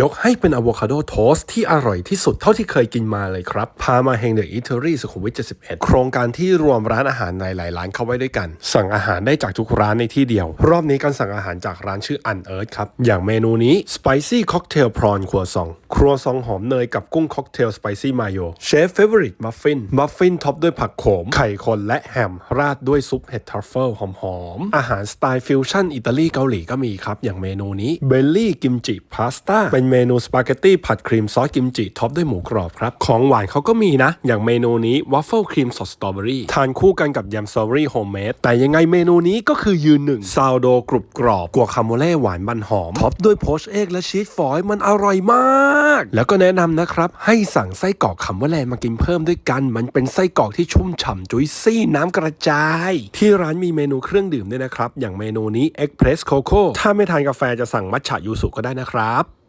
ยกให้เป็นอะโวคาโดโทสต์ที่อร่อยที่สุดเท่าที่เคยกินมาเลยครับ พามาแห่งเดอะอิตาลีสุขุมวิท 71 โครงการที่รวมร้านอาหารหลาย ๆ ร้านเข้าไว้ด้วยกัน สั่งอาหารได้จากทุกร้านในที่เดียว รอบนี้การสั่งอาหารจากร้านชื่ออันเอิร์ธครับ อย่างเมนูนี้ Spicy Cocktail Prawn ครัวซอง ครัวซองหอมเนยกับกุ้งค็อกเทลสไปซี่มาโยเชฟเฟเวอริตมัฟฟินมัฟฟินท็อปด้วยผักโขม ไข่คนและแฮม ราดด้วยซุปเห็ดทรัฟเฟิลหอมๆ อาหารสไตล์ฟิวชั่นอิตาลีเกาหลีก็มีครับ อย่างเมนูนี้เบลลี่กิมจิพาสต้าเป็นเมนูสปาเกตตี้ผัดครีมซอสกิมจิท็อปด้วยหมูกรอบครับ ของหวานเขาก็มีนะ อย่างเมนูนี้วัฟเฟิลครีมสดสตรอเบอรี่ทานคู่กันกับยำสตรอเบอรี่โฮมเมดแต่ยังไงเมนูนี้ก็คือยืนหนึ่งซาวโดกรุบกรอบกัวคาโมเล่หวานมันหอมท็อปด้วยโพชเอกและชีสฟอยล์มันอร่อยมากแล้วก็แนะนำนะครับ ให้สั่งไส้กรอกคำว่าแลนมากินเพิ่มด้วยกัน มันเป็นไส้กรอกที่ชุ่มฉ่ำจุยซี่น้ำกระจาย ที่ร้านมีเมนูเครื่องดื่มด้วยนะครับ อย่างเมนูนี้เอ็กเพรสโคโค่ถ้าไม่ทานกาแฟจะสั่งมัทฉะยูสุก็ได้นะครับ